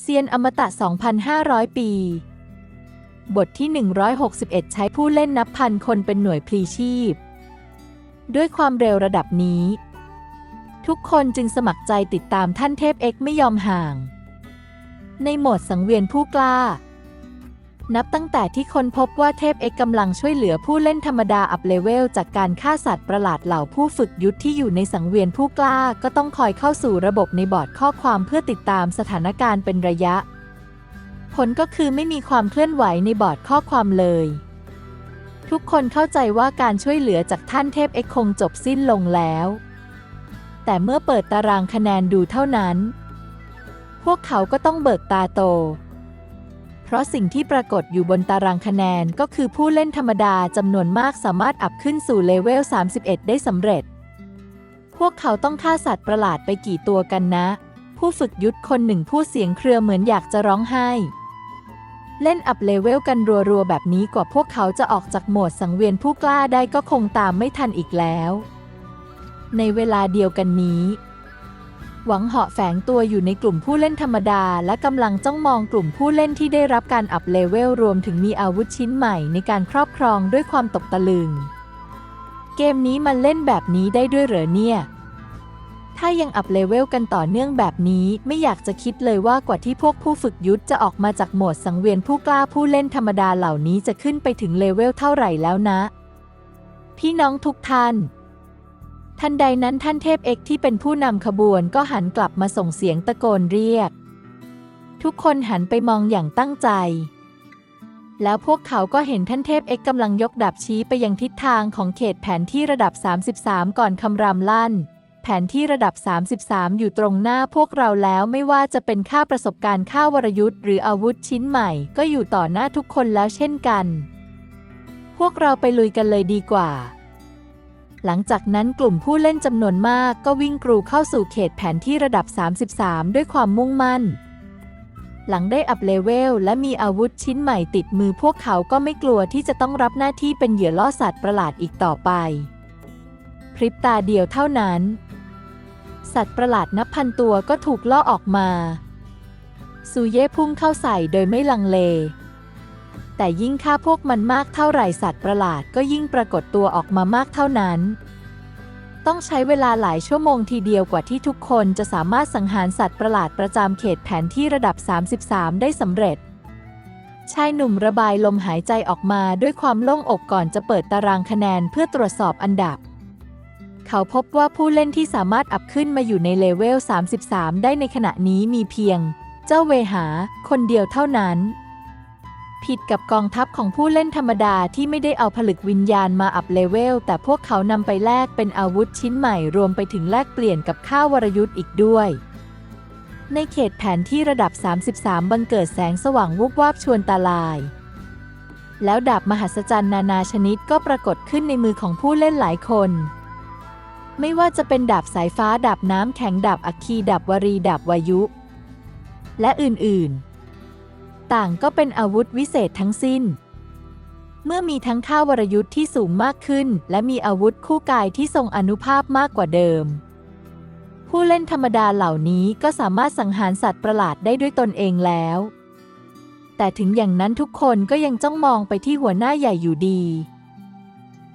เซียนอมตะ 2,500 ปี บทที่ 161 ใช้ผู้เล่นนับพันคนเป็นหน่วยพลีชีพ ด้วยความเร็วระดับนี้ ทุกคนจึงสมัครใจติดตามท่านเทพเอกไม่ยอมห่าง ในโหมดสังเวียนผู้กล้า นับตั้งแต่ที่คนพบว่าเทพเอกกำลังช่วยเหลือผู้เล่นธรรมดาอัพเลเวลจากการฆ่าสัตว์ประหลาดเหล่าผู้ฝึกยุทธที่อยู่ในสังเวียนผู้กล้าก็ต้องคอยเข้าสู่ระบบในบอร์ดข้อความเพื่อติดตามสถานการณ์เป็นระยะ ผลก็คือไม่มีความเคลื่อนไหวในบอร์ดข้อความเลย ทุกคนเข้าใจว่าการช่วยเหลือจากท่านเทพเอกคงจบสิ้นลงแล้ว แต่เมื่อเปิดตารางคะแนนดูเท่านั้น พวกเขาก็ต้องเบิกตาโต เพราะสิ่งที่ปรากฏอยู่บนตารางคะแนนก็คือผู้เล่นธรรมดาจำนวนมากสามารถอัพขึ้นสู่เลเวล 31 ได้สำเร็จ พวกเขาต้องฆ่าสัตว์ประหลาดไปกี่ตัวกันนะ ผู้ฝึกยุทธคนหนึ่งพูดเสียงเครือเหมือนอยากจะร้องไห้ เล่นอัพเลเวลกันรัวๆแบบนี้กว่าพวกเขาจะออกจากโหมดสังเวียนผู้กล้าได้ก็คงตามไม่ทันอีกแล้ว ในเวลาเดียวกันนี้ หวังเหาะแฝงตัวอยู่ในกลุ่มผู้เล่นธรรมดา และกำลังจ้องมองกลุ่มผู้เล่นที่ได้รับการอัพเลเวลรวมถึงมีอาวุธชิ้นใหม่ในการครอบครองด้วยความตกตะลึง เกมนี้มันเล่นแบบนี้ได้ด้วยเหรอเนี่ยถ้ายังอัพเลเวลกันต่อเนื่องแบบนี้ไม่อยากจะคิดเลยว่ากว่าที่พวกผู้ฝึกยุทธจะออกมาจากโหมดสังเวียนผู้กล้าผู้เล่นธรรมดาเหล่านี้จะขึ้นไปถึงเลเวลเท่าไหร่แล้วนะ พี่น้องทุกท่าน ทันใดนั้นท่านเทพเอกที่เป็นผู้นำขบวนก็หันกลับมาส่งเสียงตะโกนเรียก ทุกคนหันไปมองอย่างตั้งใจ แล้วพวกเขาก็เห็นท่านเทพเอกกำลังยกดาบชี้ไปยังทิศทางของเขตแผนที่ระดับ 33 ก่อนคำรามลั่น แผนที่ระดับ 33 อยู่ตรงหน้าพวกเราแล้วไม่ว่าจะเป็นค่าประสบการณ์ค่าวรยุทธ์หรืออาวุธชิ้นใหม่ ก็อยู่ต่อหน้าทุกคนแล้วเช่นกัน พวกเราไปลุยกันเลยดีกว่า หลังจากนั้นกลุ่มผู้เล่นจำนวนมากก็วิ่งกรูเข้าสู่เขตแผนที่ระดับ 33 ด้วยความมุ่งมั่น หลังได้อัพเลเวลและมีอาวุธชิ้นใหม่ติดมือพวกเขาก็ไม่กลัวที่จะต้องรับหน้าที่เป็นเหยื่อล่อสัตว์ประหลาดอีกต่อไป พริบตาเดียวเท่านั้น สัตว์ประหลาดนับพันตัวก็ถูกล่อออกมาซูเย่พุ่งเข้าใส่โดยไม่ลังเล แต่ยิ่งฆ่าพวกมันมากเท่าไหร่สัตว์ประหลาดก็ยิ่งปรากฏตัวออกมามากเท่านั้น ต้องใช้เวลาหลายชั่วโมงทีเดียวกว่าที่ทุกคนจะสามารถสังหารสัตว์ประหลาดประจำเขตแผนที่ระดับ 33 ได้สำเร็จ ชายหนุ่มระบายลมหายใจออกมาด้วยความโล่งอกก่อนจะเปิดตารางคะแนนเพื่อตรวจสอบอันดับ เขาพบว่าผู้เล่นที่สามารถอัพขึ้นมาอยู่ในเลเวล 33 ได้ในขณะนี้มีเพียง เจ้าเวหา คนเดียวเท่านั้น ผิดกับกองทัพของผู้เล่นธรรมดาที่ไม่ได้เอาผลึกวิญญาณมาอัพเลเวล แต่พวกเขานำไปแลกเป็นอาวุธชิ้นใหม่รวมไปถึงแลกเปลี่ยนกับข้าววรยุทธ์อีกด้วย ในเขตแผนที่ระดับ 33 บังเกิดแสงสว่างวุบวาบชวนตาลาย แล้วดาบมหัศจรรย์นานาชนิดก็ปรากฏขึ้นในมือของผู้เล่นหลายคนไม่ว่าจะเป็นดาบสายฟ้าดาบน้ำแข็งดาบอัคคีดาบวรีดาบวายุ และอื่น ๆ ต่างก็เป็นอาวุธวิเศษทั้งสิ้น เมื่อมีทั้งข้าวรยุทธ์ที่สูงมากขึ้น และมีอาวุธคู่กายที่ทรงอนุภาพมากกว่าเดิม ผู้เล่นธรรมดาเหล่านี้ก็สามารถสังหารสัตว์ประหลาดได้ด้วยตนเองแล้ว แต่ถึงอย่างนั้นทุกคนก็ยังจ้องมองไปที่หัวหน้าใหญ่อยู่ดี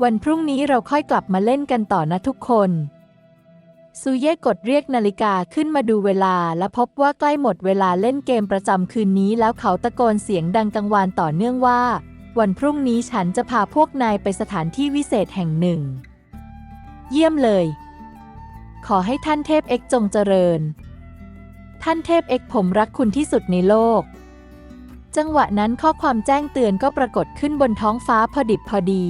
วันพรุ่งนี้เราค่อยกลับมาเล่นกันต่อนะทุกคน ซูเย่กดเรียกนาฬิกาขึ้นมาดูเวลา และพบว่าใกล้หมดเวลาเล่นเกมประจำคืนนี้ แล้วเขาตะโกนเสียงดังกังวานต่อเนื่องว่า วันพรุ่งนี้ฉันจะพาพวกนายไปสถานที่วิเศษแห่งหนึ่ง เยี่ยมเลย ขอให้ท่านเทพเอกจงเจริญ ท่านเทพเอกผมรักคุณที่สุดในโลก จังหวะนั้นข้อความแจ้งเตือนก็ปรากฏขึ้นบนท้องฟ้าพอดิบพอดี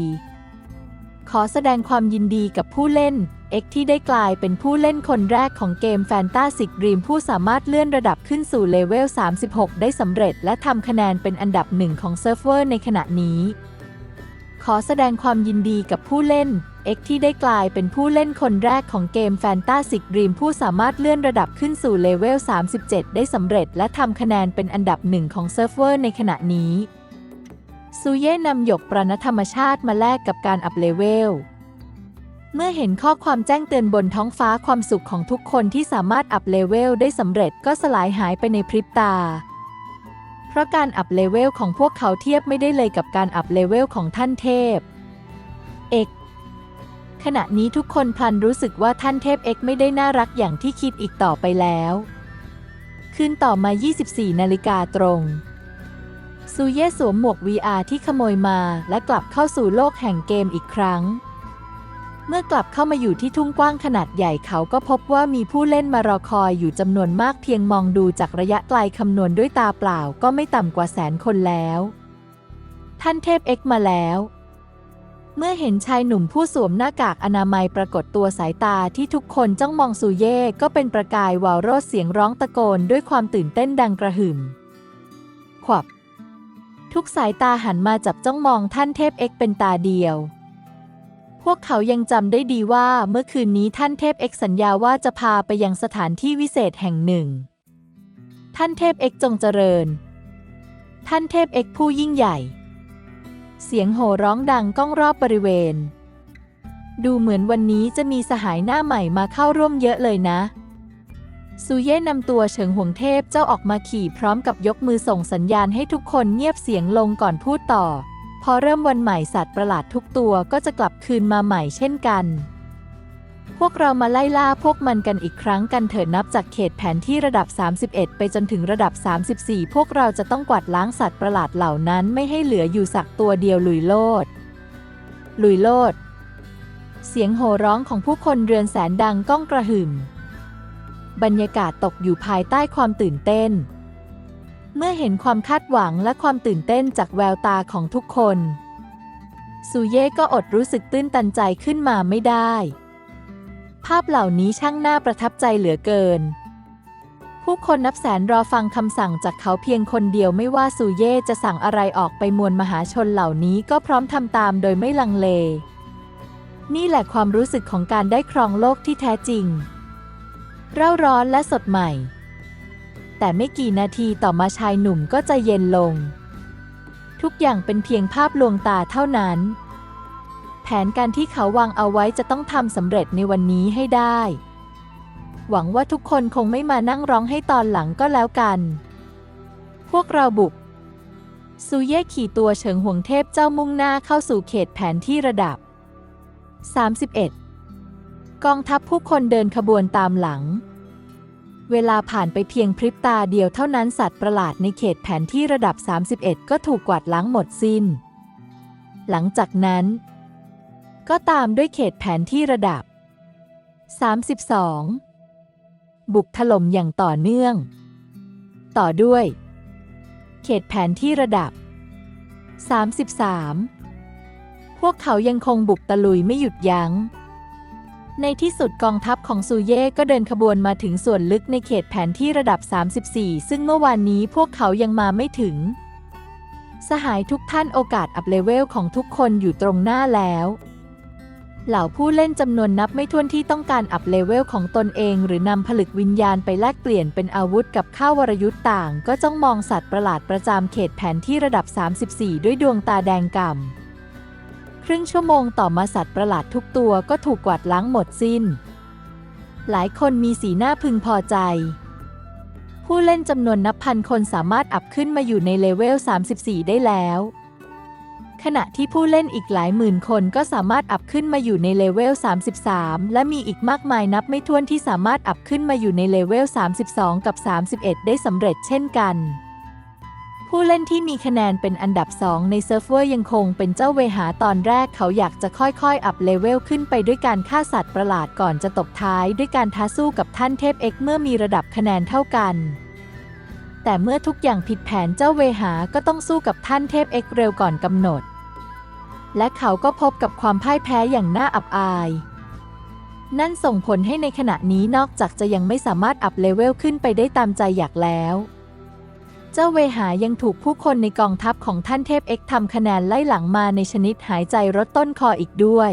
ขอแสดงความยินดีกับผู้เล่น เอ็กที่ได้กลายเป็นผู้เล่นคนแรกของเกมแฟนตาซิกรีมผู้สามารถเลื่อนระดับขึ้นสู่เลเวล 36 ได้สำเร็จ และทำคะแนนเป็นอันดับหนึ่งของเซิร์ฟเวอร์ในขณะนี้ ขอแสดงความยินดีกับผู้เล่นเอ็กที่ได้กลายเป็นผู้เล่นคนแรกของเกมแฟนตาซิกรีมผู้สามารถเลื่อนระดับขึ้นสู่เลเวล 37 ได้สำเร็จ และทำคะแนนเป็นอันดับหนึ่งของเซิร์ฟเวอร์ในขณะนี้ซูเย่นำหยกประณธรรมชาติมาแลกกับการอัพเลเวล เมื่อเห็นข้อความแจ้งเตือนบนท้องฟ้าความสุขของทุกคนที่สามารถอัพเลเวลได้สำเร็จก็สลายหายไปในพริบตา เพราะการอัพเลเวลของพวกเขาเทียบไม่ได้เลยกับการอัพเลเวลของท่านเทพ เอกขณะนี้ทุกคนพลันรู้สึกว่าท่านเทพเอกไม่ได้น่ารักอย่างที่คิดอีกต่อไปแล้ว คืนต่อมา 24 นาฬิกาตรง ซูเย่สวมหมวก VR ที่ขโมยมาและกลับเข้าสู่โลกแห่งเกมอีกครั้ง มื่อกลับเข้ามาอยู่ที่ทุ่งกว้างขนาดใหญ่เขาก็พบว่ามีผู้เล่นมารอคอยอยู่จำนวนมากเพียงมองดูจากระยะไกลคำนวณด้วยตาเปล่าก็ไม่ต่ำกว่าแสนคนแล้ว ท่านเทพเอ็กมาแล้ว เมื่อเห็นชายหนุ่มผู้สวมหน้ากากอนามัยปรากฏตัวสายตาที่ทุกคนจ้องมองซูเย่ก็เป็นประกายวาวโรดเสียงร้องตะโกนด้วยความตื่นเต้นดังกระหึ่ม ขวับ ทุกสายตาหันมาจับจ้องมองท่านเทพเอกเป็นตาเดียว พวกเขายังจำได้ดีว่าเมื่อคืนนี้ท่านเทพเอกสัญญาว่าจะพาไปยังสถานที่วิเศษแห่งหนึ่ง ท่านเทพเอกจงเจริญ ท่านเทพเอกผู้ยิ่งใหญ่ เสียงโห่ร้องดังก้องรอบบริเวณ ดูเหมือนวันนี้จะมีสหายหน้าใหม่มาเข้าร่วมเยอะเลยนะ ซูเย่นำตัวเฉิงห่วงเทพเจ้าออกมาขี่พร้อมกับยกมือส่งสัญญาณให้ทุกคนเงียบเสียงลงก่อนพูดต่อ พอเริ่มวันใหม่สัตว์ประหลาดทุกตัวก็จะกลับคืนมาใหม่เช่นกัน พวกเรามาไล่ล่าพวกมันกันอีกครั้งกันเถิดนับจากเขตแผนที่ระดับ 31 ไปจนถึงระดับ 34 พวกเราจะต้องกวาดล้างสัตว์ประหลาดเหล่านั้นไม่ให้เหลืออยู่สักตัวเดียวลุยโลด ลุยโลด เสียงโห่ร้องของผู้คนเรือนแสนดังก้องกระหึ่ม บรรยากาศตกอยู่ภายใต้ความตื่นเต้น เมื่อเห็นความคาดหวังและความตื่นเต้นจากแววตาของทุกคนซูเย่ก็อดรู้สึกตื้นตันใจขึ้นมาไม่ได้ ภาพเหล่านี้ช่างน่าประทับใจเหลือเกิน ผู้คนนับแสนรอฟังคำสั่งจากเขาเพียงคนเดียวไม่ว่าซูเย่จะสั่งอะไรออกไปมวลมหาชนเหล่านี้ก็พร้อมทำตามโดยไม่ลังเล นี่แหละความรู้สึกของการได้ครองโลกที่แท้จริง เร่าร้อนและสดใหม่ แต่ไม่กี่นาทีต่อมาชายหนุ่มก็ใจเย็นลง ทุกอย่างเป็นเพียงภาพลวงตาเท่านั้น แผนการที่เขาวางเอาไว้จะต้องทำสำเร็จในวันนี้ให้ได้ หวังว่าทุกคนคงไม่มานั่งร้องให้ตอนหลังก็แล้วกัน พวกเราบุกซูเย่ขี่ตัวเฉิงห่วงเทพเจ้ามุ่งหน้าเข้าสู่เขตแผนที่ระดับ 31 กองทัพผู้คนเดินขบวนตามหลัง เวลาผ่านไปเพียงพริบตาเดียวเท่านั้นสัตว์ประหลาดในเขตแผนที่ระดับ 31 ก็ถูกกวาดล้างหมดสิ้น หลังจากนั้น ก็ตามด้วยเขตแผนที่ระดับ 32 บุกถล่มอย่างต่อเนื่อง ต่อด้วย เขตแผนที่ระดับ 33 พวกเขายังคงบุกตะลุยไม่หยุดยัง้ง ในที่สุดกองทัพของซูเย่ก็เดินขบวนมาถึงส่วนลึกในเขตแผนที่ระดับ 34 ซึ่งเมื่อวานนี้พวกเขายังมาไม่ถึง สหายทุกท่านโอกาสอัพเลเวลของทุกคนอยู่ตรงหน้าแล้ว เหล่าผู้เล่นจำนวนนับไม่ถ้วนที่ต้องการอัพเลเวลของตนเอง หรือนำผลึกวิญญาณไปแลกเปลี่ยนเป็นอาวุธกับข้าววรยุทธ์ต่าง ก็จ้องมองสัตว์ประหลาดประจำเขตแผนที่ระดับ 34 ด้วยดวงตาแดงก่ำ รึ่งชั่วโมงต่อมาสัตว์ประหลาดทุกตัวก็ถูกกวาดล้างหมดสิ้น หลายคนมีสีหน้าพึงพอใจ ผู้เล่นจำนวนนับพันคนสามารถอัพขึ้นมาอยู่ในเลเวล 34 ได้แล้ว ขณะที่ผู้เล่นอีกหลายหมื่นคนก็สามารถอัพขึ้นมาอยู่ในเลเวล 33 และมีอีกมากมายนับไม่ถ้วนที่สามารถอัพขึ้นมาอยู่ในเลเวล 32 กับ 31 ได้สำเร็จเช่นกัน ผู้เล่นที่มีคะแนนเป็นอันดับ 2 ในเซิร์ฟเวอร์ยังคงเป็นเจ้าเวหาตอนแรกเขาอยากจะค่อยๆ อัพเลเวลขึ้นไปด้วยการฆ่าสัตว์ประหลาดก่อนจะตบท้ายด้วยการท้าสู้กับท่านเทพเอกเมื่อมีระดับคะแนนเท่ากัน แต่เมื่อทุกอย่างผิดแผนเจ้าเวหาก็ต้องสู้กับท่านเทพเอกเร็วก่อนกำหนด และเขาก็พบกับความพ่ายแพ้อย่างน่าอับอาย นั่นส่งผลให้ในขณะนี้นอกจากจะยังไม่สามารถอัพเลเวลขึ้นไปได้ตามใจอยากแล้ว เจ้าเวหายังถูกผู้คนในกองทัพของท่านเทพเอกทำคะแนนไล่หลังมาในชนิดหายใจรดต้นคออีกด้วย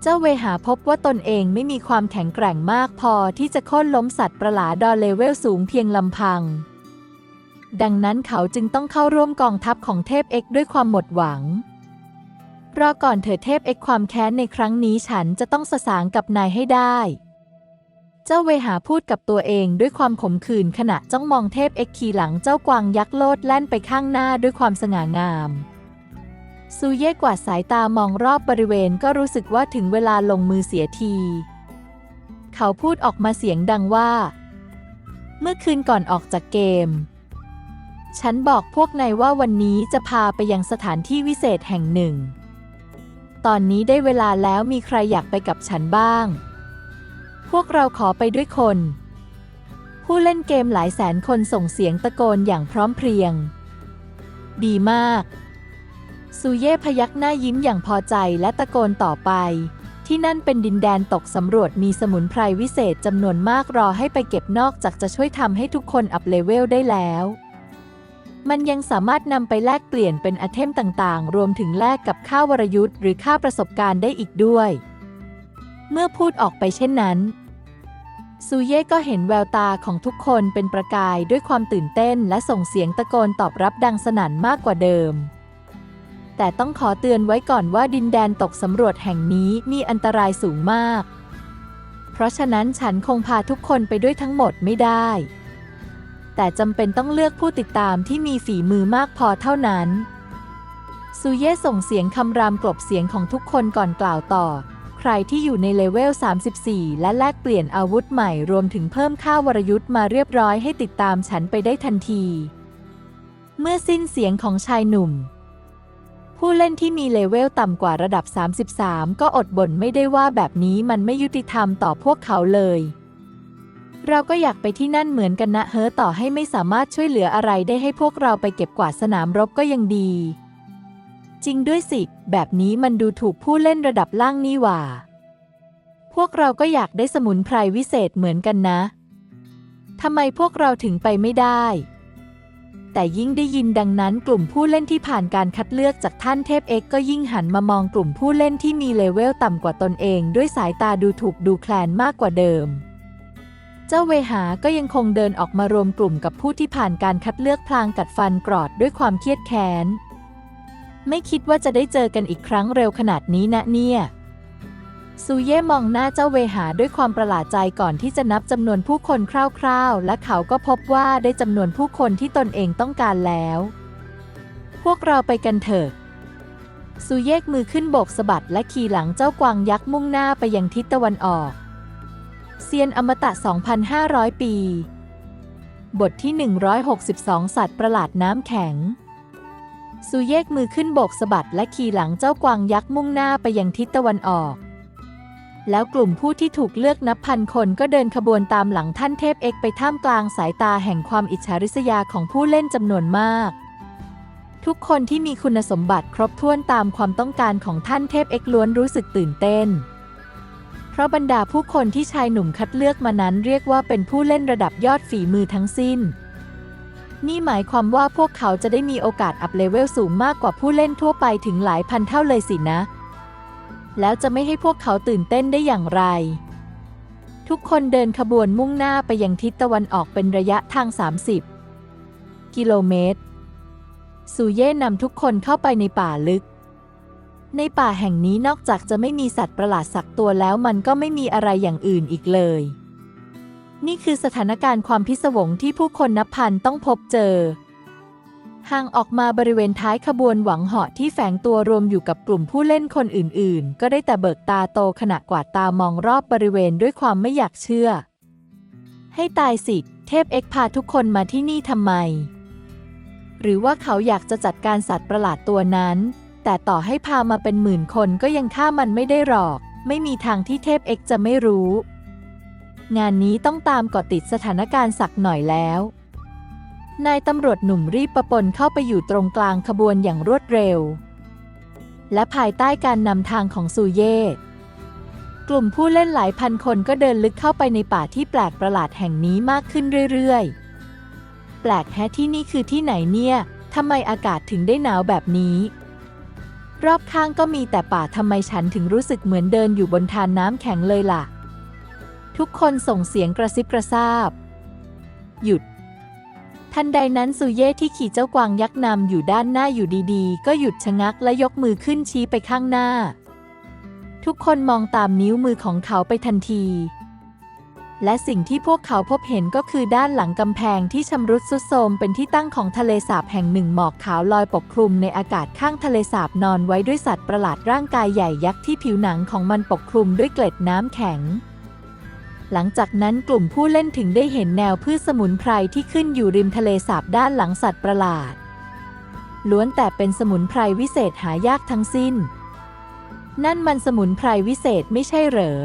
เจ้าเวหาพบว่าตนเองไม่มีความแข็งแกร่งมากพอที่จะโค่นล้มสัตว์ประหลาดอเลเวลสูงเพียงลำพัง ดังนั้นเขาจึงต้องเข้าร่วมกองทัพของเทพเอกด้วยความหมดหวัง รอก่อนเถิดเทพเอ็กความแค้นในครั้งนี้ฉันจะต้องสสางกับนายให้ได้ เจ้าเวหาพูดกับตัวเองด้วยความขมขื่นขณะจ้องมองเทพเอ็กขี่หลังเจ้ากวางยักษ์โลดแล่นไปข้างหน้าด้วยความสง่างาม ซูเย่กวาดสายตามองรอบบริเวณก็รู้สึกว่าถึงเวลาลงมือเสียที เขาพูดออกมาเสียงดังว่า เมื่อคืนก่อนออกจากเกม ฉันบอกพวกนายว่าวันนี้จะพาไปยังสถานที่วิเศษแห่งหนึ่ง ตอนนี้ได้เวลาแล้วมีใครอยากไปกับฉันบ้าง พวกเราขอไปด้วยคน ผู้เล่นเกมหลายแสนคนส่งเสียงตะโกนอย่างพร้อมเพรียง ดีมาก ซูเย่พยักหน้ายิ้มอย่างพอใจและตะโกนต่อไป ที่นั่นเป็นดินแดนตกสำรวจมีสมุนไพรวิเศษจำนวนมากรอให้ไปเก็บนอกจากจะช่วยทำให้ทุกคนอัพเลเวลได้แล้วมันยังสามารถนำไปแลกเปลี่ยนเป็นไอเทมต่างๆ รวมถึงแลกกับค่าวรยุทธ์หรือค่าประสบการณ์ได้อีกด้วย เมื่อพูดออกไปเช่นนั้น ซูเย่ก็เห็นแววตาของทุกคนเป็นประกายด้วยความตื่นเต้นและส่งเสียงตะโกนตอบรับดังสนั่นมากกว่าเดิม แต่ต้องขอเตือนไว้ก่อนว่าดินแดนตกสำรวจแห่งนี้มีอันตรายสูงมาก เพราะฉะนั้นฉันคงพาทุกคนไปด้วยทั้งหมดไม่ได้ แต่จำเป็นต้องเลือกผู้ติดตามที่มีฝีมือมากพอเท่านั้นซูเย่ส่งเสียงคำรามกลบเสียงของทุกคนก่อนกล่าวต่อ ใครที่อยู่ในเลเวล 34 และแลกเปลี่ยนอาวุธใหม่รวมถึงเพิ่มค่าวรยุทธ์มาเรียบร้อยให้ติดตามฉันไปได้ทันที เมื่อสิ้นเสียงของชายหนุ่ม ผู้เล่นที่มีเลเวลต่ำกว่าระดับ 33 ก็อดบ่นไม่ได้ว่าแบบนี้มันไม่ยุติธรรมต่อพวกเขาเลย เราก็อยากไปที่นั่นเหมือนกันนะเฮ้อต่อให้ไม่สามารถช่วยเหลืออะไรได้ให้พวกเราไปเก็บกวาดสนามรบก็ยังดี จริงด้วยสิ แบบนี้มันดูถูกผู้เล่นระดับล่างนี่หว่า พวกเราก็อยากได้สมุนไพรวิเศษเหมือนกันนะ ทำไมพวกเราถึงไปไม่ได้ แต่ยิ่งได้ยินดังนั้นกลุ่มผู้เล่นที่ผ่านการคัดเลือกจากท่านเทพเอกก็ยิ่งหันมามองกลุ่มผู้เล่นที่มีเลเวลต่ำกว่าตนเอง ด้วยสายตาดูถูกดูแคลนมากกว่าเดิมเจ้าเวหาก็ยังคงเดินออกมารวมกลุ่มกับผู้ที่ผ่านการคัดเลือกพลางกัดฟันกรอดด้วยความเครียดแค้น ไม่คิดว่าจะได้เจอกันอีกครั้งเร็วขนาดนี้นะเนี่ย ซูเย่มองหน้าเจ้าเวหาด้วยความประหลาดใจก่อนที่จะนับจำนวนผู้คนคร่าวๆ และเขาก็พบว่าได้จำนวนผู้คนที่ตนเองต้องการแล้ว พวกเราไปกันเถอะซูเยกมือขึ้นโบกสะบัดและขี่หลังเจ้ากวางยักษ์มุ่งหน้าไปยังทิศตะวันออก เซียนอมตะ 2,500 ปี บทที่ 162 สัตว์ประหลาดน้ำแข็ง ซูเยกมือขึ้นโบกสะบัดและขี่หลังเจ้ากวางยักษ์มุ่งหน้าไปยังทิศตะวันออก แล้วกลุ่มผู้ที่ถูกเลือกนับพันคนก็เดินขบวนตามหลังท่านเทพเอกไปท่ามกลางสายตาแห่งความอิจฉาริษยาของผู้เล่นจำนวนมาก ทุกคนที่มีคุณสมบัติครบถ้วนตามความต้องการของท่านเทพเอกล้วนรู้สึกตื่นเต้น เพราะบรรดาผู้คนที่ชายหนุ่มคัดเลือกมานั้นเรียกว่าเป็นผู้เล่นระดับยอดฝีมือทั้งสิ้น นี่หมายความว่าพวกเขาจะได้มีโอกาสอัพเลเวลสูงมากกว่าผู้เล่นทั่วไปถึงหลายพันเท่าเลยสินะ แล้วจะไม่ให้พวกเขาตื่นเต้นได้อย่างไร ทุกคนเดินขบวนมุ่งหน้าไปยังทิศตะวันออกเป็นระยะทาง 30 กิโลเมตรซูเย่นำทุกคนเข้าไปในป่าลึก ในป่าแห่งนี้นอกจากจะไม่มีสัตว์ประหลาดสักตัวแล้วมันก็ไม่มีอะไรอย่างอื่นอีกเลย นี่คือสถานการณ์ความพิศวงที่ผู้คนนับพันต้องพบเจอ ห่างออกมาบริเวณท้ายขบวนหวังเหาะที่แฝงตัวรวมอยู่กับกลุ่มผู้เล่นคนอื่นๆ ก็ได้แต่เบิกตาโตขณะกวาดตามองรอบบริเวณด้วยความไม่อยากเชื่อ ให้ตายสิ เทพเอ็กพาทุกคนมาที่นี่ทำไม หรือว่าเขาอยากจะจัดการสัตว์ประหลาดตัวนั้น แต่ต่อให้พามาเป็นหมื่นคนก็ยังฆ่ามันไม่ได้หรอก ไม่มีทางที่เทพเอ็กจะไม่รู้ งานนี้ต้องตามเกาะติดสถานการณ์สักหน่อยแล้ว นายตำรวจหนุ่มรีบประปนเข้าไปอยู่ตรงกลางขบวนอย่างรวดเร็ว และภายใต้การนำทางของซูเย่กลุ่มผู้เล่นหลายพันคนก็เดินลึกเข้าไปในป่าที่แปลกประหลาดแห่งนี้มากขึ้นเรื่อยๆ แปลกแฮะที่นี่คือที่ไหนเนี่ยทำไมอากาศถึงได้หนาวแบบนี้ รอบข้างก็มีแต่ป่าทำไมฉันถึงรู้สึกเหมือนเดินอยู่บนทานน้ำแข็งเลยล่ะ ทุกคนส่งเสียงกระซิบกระซาบ หยุด ทันใดนั้นสุเย่ที่ขี่เจ้ากวางยักษ์นำอยู่ด้านหน้าอยู่ดีๆ ก็หยุดชะงักและยกมือขึ้นชี้ไปข้างหน้า ทุกคนมองตามนิ้วมือของเขาไปทันที และสิ่งที่พวกเขาพบเห็นก็คือด้านหลังกำแพงที่ชำรุดทรุดโทรมเป็นที่ตั้งของทะเลสาบแห่งหนึ่งหมอกขาวลอยปกคลุมในอากาศข้างทะเลสาบนอนไว้ด้วยสัตว์ประหลาดร่างกายใหญ่ยักษ์ที่ผิวหนังของมันปกคลุมด้วยเกล็ดน้ำแข็ง หลังจากนั้นกลุ่มผู้เล่นถึงได้เห็นแนวพืชสมุนไพรที่ขึ้นอยู่ริมทะเลสาบด้านหลังสัตว์ประหลาด ล้วนแต่เป็นสมุนไพรวิเศษหายากทั้งสิ้น นั่นมันสมุนไพรวิเศษไม่ใช่เหรอ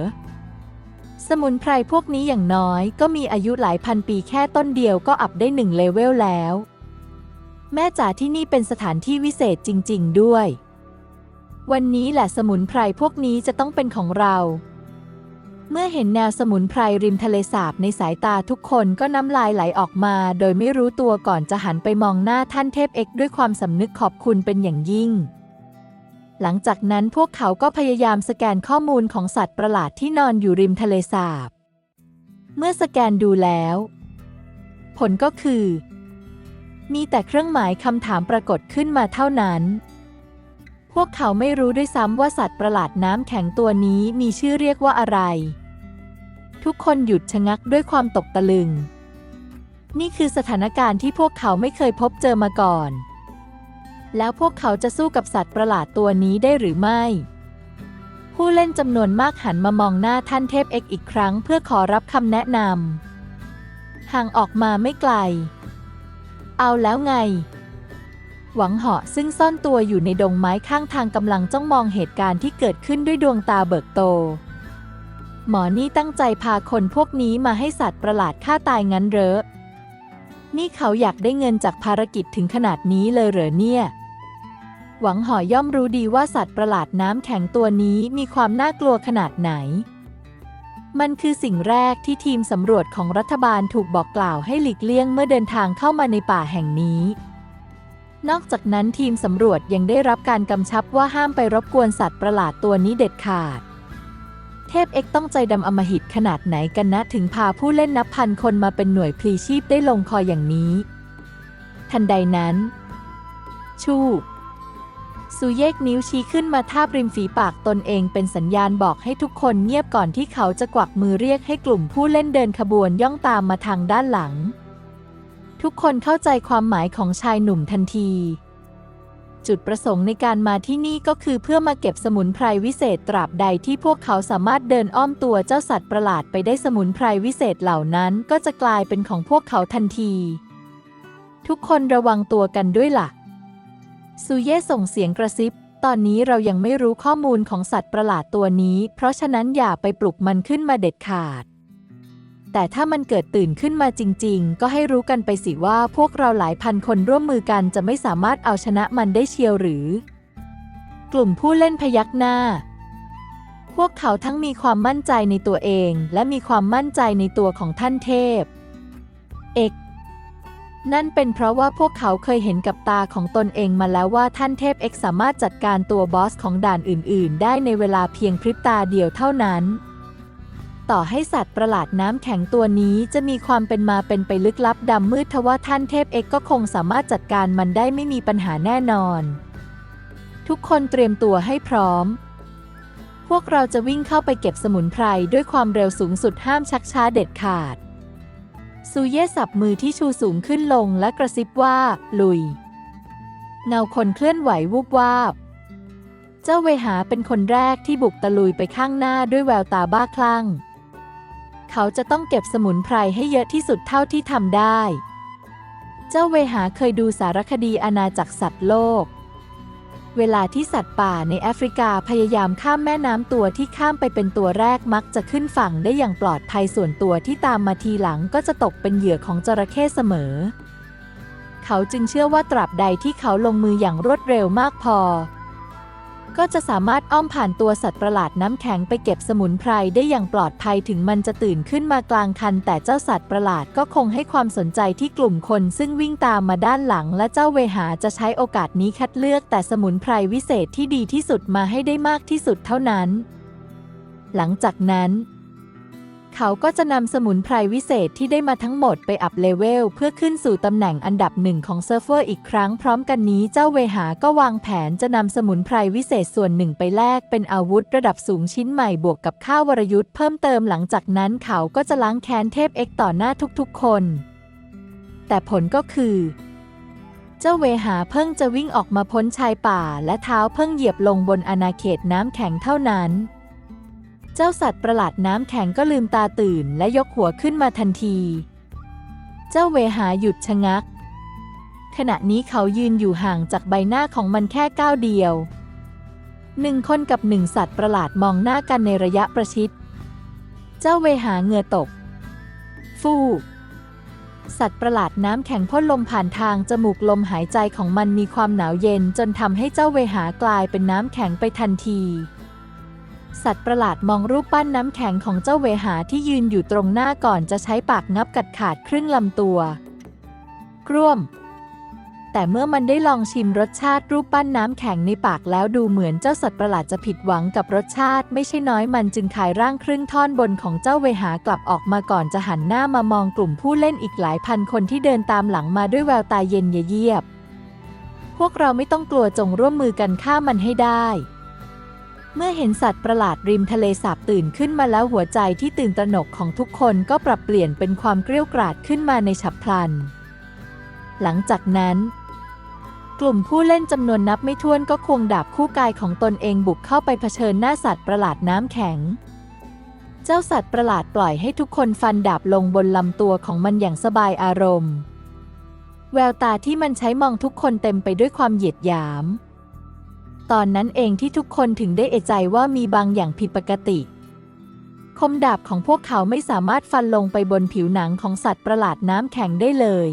สมุนไพรพวกนี้อย่างน้อยก็มีอายุหลายพันปีแค่ต้นเดียวก็อัพได้หนึ่งเลเวลแล้ว แม่จ๋าที่นี่เป็นสถานที่วิเศษจริง ๆ ด้วย วันนี้แหละสมุนไพรพวกนี้จะต้องเป็นของเรา เมื่อเห็นแนวสมุนไพรริมทะเลสาบในสายตาทุกคนก็น้ำลายไหลออกมา โดยไม่รู้ตัวก่อนจะหันไปมองหน้าท่านเทพเอกด้วยความสำนึกขอบคุณเป็นอย่างยิ่ง หลังจากนั้นพวกเขาก็พยายามสแกนข้อมูลของสัตว์ประหลาดที่นอนอยู่ริมทะเลสาบ เมื่อสแกนดูแล้ว ผลก็คือ มีแต่เครื่องหมายคำถามปรากฏขึ้นมาเท่านั้น วกเขาไม่รู้ด้วยซ้ำว่าสัตว์ประหลาดน้ำแข็งตัวนี้มีชื่อเรียกว่าอะไร ทุกคนหยุดชะงักด้วยความตกตะลึง นี่คือสถานการณ์ที่พวกเขาไม่เคยพบเจอมาก่อน แล้วพวกเขาจะสู้กับสัตว์ประหลาดตัวนี้ได้หรือไม่ ผู้เล่นจำนวนมากหันมามองหน้าท่านเทพเอกอีกครั้ง เพื่อขอรับคำแนะนำห่างออกมาไม่ไกล เอาแล้วไง หวังเหาะซึ่งซ่อนตัวอยู่ในดงไม้ข้างทางกำลังจ้องมองเหตุการณ์ที่เกิดขึ้นด้วยดวงตาเบิกโต หมอนี่ตั้งใจพาคนพวกนี้มาให้สัตว์ประหลาดฆ่าตายงั้นเหรอ นี่เขาอยากได้เงินจากภารกิจถึงขนาดนี้เลยเหรอเนี่ย หวังหอย่อมรู้ดีว่าสัตว์ประหลาดน้ำแข็งตัวนี้มีความน่ากลัวขนาดไหนมันคือสิ่งแรกที่ทีมสำรวจของรัฐบาลถูกบอกกล่าวให้หลีกเลี่ยงเมื่อเดินทางเข้ามาในป่าแห่งนี้ นอกจากนั้นทีมสำรวจยังได้รับการกำชับว่าห้ามไปรบกวนสัตว์ประหลาดตัวนี้เด็ดขาด เทพเอกต้องใจดำอมหิตขนาดไหนกันนะถึงพาผู้เล่นนับพันคนมาเป็นหน่วยพลีชีพได้ลงคออย่างนี้ ทันใดนั้น ชูสุเยกนิ้วชี้ขึ้นมาทาบริมฝีปากตนเองเป็นสัญญาณบอกให้ทุกคนเงียบก่อนที่เขาจะกวักมือเรียกให้กลุ่มผู้เล่นเดินขบวนย่องตามมาทางด้านหลัง ทุกคนเข้าใจความหมายของชายหนุ่มทันที จุดประสงค์ในการมาที่นี่ก็คือเพื่อมาเก็บสมุนไพรวิเศษตราบใดที่พวกเขาสามารถเดินอ้อมตัวเจ้าสัตว์ประหลาดไปได้สมุนไพรวิเศษเหล่านั้นก็จะกลายเป็นของพวกเขาทันที ทุกคนระวังตัวกันด้วยล่ะซูเย่ส่งเสียงกระซิบ ตอนนี้เรายังไม่รู้ข้อมูลของสัตว์ประหลาดตัวนี้ เพราะฉะนั้นอย่าไปปลุกมันขึ้นมาเด็ดขาด แต่ถ้ามันเกิดตื่นขึ้นมาจริง ๆ ก็ให้รู้กันไปสิว่าพวกเราหลายพันคนร่วมมือกันจะไม่สามารถเอาชนะมันได้เชียวหรือ กลุ่มผู้เล่นพยักหน้า พวกเขาทั้งมีความมั่นใจในตัวเอง และมีความมั่นใจในตัวของท่านเทพ เอกนั่นเป็นเพราะว่าพวกเขาเคยเห็นกับตาของตนเองมาแล้วว่าท่านเทพเอกสามารถจัดการตัวบอสของด่านอื่น ๆ ได้ในเวลาเพียงพริบตาเดียวเท่านั้น ต่อให้สัตว์ประหลาดน้ำแข็งตัวนี้จะมีความเป็นมาเป็นไปลึกลับดำมืดทว่าท่านเทพเอกก็คงสามารถจัดการมันได้ไม่มีปัญหาแน่นอน ทุกคนเตรียมตัวให้พร้อม พวกเราจะวิ่งเข้าไปเก็บสมุนไพรด้วยความเร็วสูงสุดห้ามชักช้าเด็ดขาดซูเย่สับมือที่ชูสูงขึ้นลงและกระซิบว่า ลุย เงาคนเคลื่อนไหววูบวาบ เจ้าเวหาเป็นคนแรกที่บุกตะลุยไปข้างหน้าด้วยแววตาบ้าคลั่ง เขาจะต้องเก็บสมุนไพรให้เยอะที่สุดเท่าที่ทำได้ เจ้าเวหาเคยดูสารคดีอาณาจักรสัตว์โลก เวลาที่สัตว์ป่าในแอฟริกาพยายามข้ามแม่น้ำตัวที่ข้ามไปเป็นตัวแรกมักจะขึ้นฝั่งได้อย่างปลอดภัยส่วนตัวที่ตามมาทีหลังก็จะตกเป็นเหยื่อของจระเข้เสมอ เขาจึงเชื่อว่าตราบใดที่เขาลงมืออย่างรวดเร็วมากพอ ก็จะสามารถอ้อมผ่านตัวสัตว์ประหลาดน้ำแข็งไปเก็บสมุนไพรได้อย่างปลอดภัยถึงมันจะตื่นขึ้นมากลางคัน แต่เจ้าสัตว์ประหลาดก็คงให้ความสนใจที่กลุ่มคนซึ่งวิ่งตามมาด้านหลัง และเจ้าเวหาจะใช้โอกาสนี้คัดเลือกแต่สมุนไพรวิเศษที่ดีที่สุดมาให้ได้มากที่สุดเท่านั้น หลังจากนั้น เขาก็จะนำสมุนไพรวิเศษที่ได้มาทั้งหมดไปอัพเลเวลเพื่อขึ้นสู่ตำแหน่งอันดับหนึ่งของเซิร์ฟเวอร์อีกครั้งพร้อมกันนี้เจ้าเวหาก็วางแผนจะนำสมุนไพรวิเศษส่วนหนึ่งไปแลกเป็นอาวุธระดับสูงชิ้นใหม่บวกกับข้าววรยุทธ์เพิ่มเติมหลังจากนั้นเขาก็จะล้างแค้นเทพเอกต่อหน้าทุกๆคน แต่ผลก็คือ เจ้าเวหาเพิ่งจะวิ่งออกมาพ้นชายป่า และเท้าเพิ่งเหยียบลงบนอาณาเขตน้ำแข็งเท่านั้น เจ้าสัตว์ประหลาดน้ำแข็งก็ลืมตาตื่นและยกหัวขึ้นมาทันที เจ้าเวหาหยุดชะงัก ขณะนี้เขายืนอยู่ห่างจากใบหน้าของมันแค่ก้าวเดียว หนึ่งคนกับหนึ่งสัตว์ประหลาดมองหน้ากันในระยะประชิด เจ้าเวหาเหงื่อตก ฟูสัตว์ประหลาดน้ำแข็งพ่นลมผ่านทางจมูกลมหายใจของมันมีความหนาวเย็นจนทำให้เจ้าเวหากลายเป็นน้ำแข็งไปทันที สัตว์ประหลาดมองรูปปั้นน้ำแข็งของเจ้าเวหาที่ยืนอยู่ตรงหน้าก่อนจะใช้ปากงับกัดขาดครึ่งลำตัว กร่วม แต่เมื่อมันได้ลองชิมรสชาติรูปปั้นน้ำแข็งในปากแล้วดูเหมือนเจ้าสัตว์ประหลาดจะผิดหวังกับรสชาติ ไม่ใช่น้อยมันจึงขายร่างครึ่งท่อนบนของเจ้าเวหากลับออกมาก่อนจะหันหน้ามามองกลุ่มผู้เล่นอีกหลายพันคนที่เดินตามหลังมาด้วยแววตาเย็นเยียบ พวกเราไม่ต้องกลัวจงร่วมมือกันฆ่ามันให้ได้ เมื่อเห็นสัตว์ประหลาดริมทะเลสาบตื่นขึ้นมาแล้วหัวใจที่ตื่นตระหนกของทุกคนก็ปรับเปลี่ยนเป็นความเกรี้ยวกราดขึ้นมาในฉับพลัน หลังจากนั้นกลุ่มผู้เล่นจำนวนนับไม่ถ้วนก็ควงดาบคู่กายของตนเองบุกเข้าไปเผชิญหน้าสัตว์ประหลาดน้ำแข็ง เจ้าสัตว์ประหลาดปล่อยให้ทุกคนฟันดาบลงบนลำตัวของมันอย่างสบายอารมณ์ แววตาที่มันใช้มองทุกคนเต็มไปด้วยความเหยียดหยาม ตอนนั้นเองที่ทุกคนถึงได้เอะใจว่ามีบางอย่างผิดปกติ คมดาบของพวกเขาไม่สามารถฟันลงไปบนผิวหนังของสัตว์ประหลาดน้ำแข็งได้เลย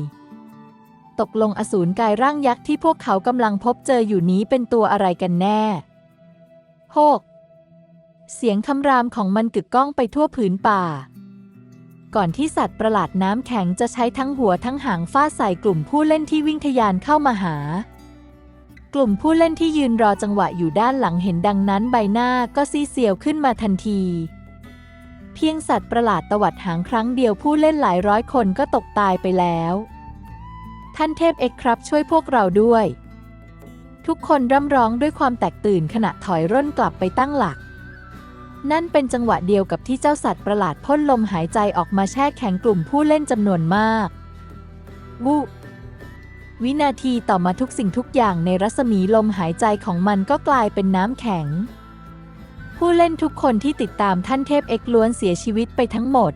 ตกลงอสูรกายร่างยักษ์ที่พวกเขากำลังพบเจออยู่นี้เป็นตัวอะไรกันแน่โฮกเสียงคำรามของมันกึกก้องไปทั่วผืนป่า ก่อนที่สัตว์ประหลาดน้ำแข็งจะใช้ทั้งหัวทั้งหางฟาดใส่กลุ่มผู้เล่นที่วิ่งทะยานเข้ามาหา กลุ่มผู้เล่นที่ยืนรอจังหวะอยู่ด้านหลังเห็นดังนั้นใบหน้าก็ซีเซียวขึ้นมาทันที เพียงสัตว์ประหลาดตวัดหางครั้งเดียวผู้เล่นหลายร้อยคนก็ตกตายไปแล้ว ท่านเทพเอกครับช่วยพวกเราด้วย ทุกคนร่ำร้องด้วยความแตกตื่นขณะถอยร่นกลับไปตั้งหลัก นั่นเป็นจังหวะเดียวกับที่เจ้าสัตว์ประหลาดพ่นลมหายใจออกมาแช่แข็งกลุ่มผู้เล่นจำนวนมากวู วินาทีต่อมาทุกสิ่งทุกอย่างในรัศมีลมหายใจของมันก็กลายเป็นน้ำแข็ง ผู้เล่นทุกคนที่ติดตามท่านเทพเอกล้วนเสียชีวิตไปทั้งหมด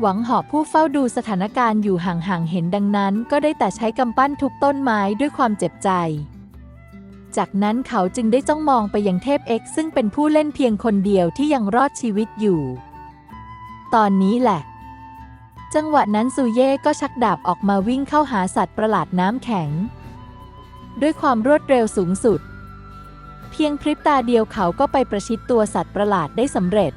หวังหอบผู้เฝ้าดูสถานการณ์อยู่ห่างๆเห็นดังนั้น ก็ได้แต่ใช้กำปั้นทุบต้นไม้ด้วยความเจ็บใจ จากนั้นเขาจึงได้จ้องมองไปยังเทพเอกซึ่งเป็นผู้เล่นเพียงคนเดียวที่ยังรอดชีวิตอยู่ ตอนนี้แหละ จังหวะนั้นซูเย่ก็ชักดาบออกมาวิ่งเข้าหาสัตว์ประหลาดน้ำแข็ง ด้วยความรวดเร็วสูงสุด เพียงพริบตาเดียวเขาก็ไปประชิดตัวสัตว์ประหลาดได้สำเร็จ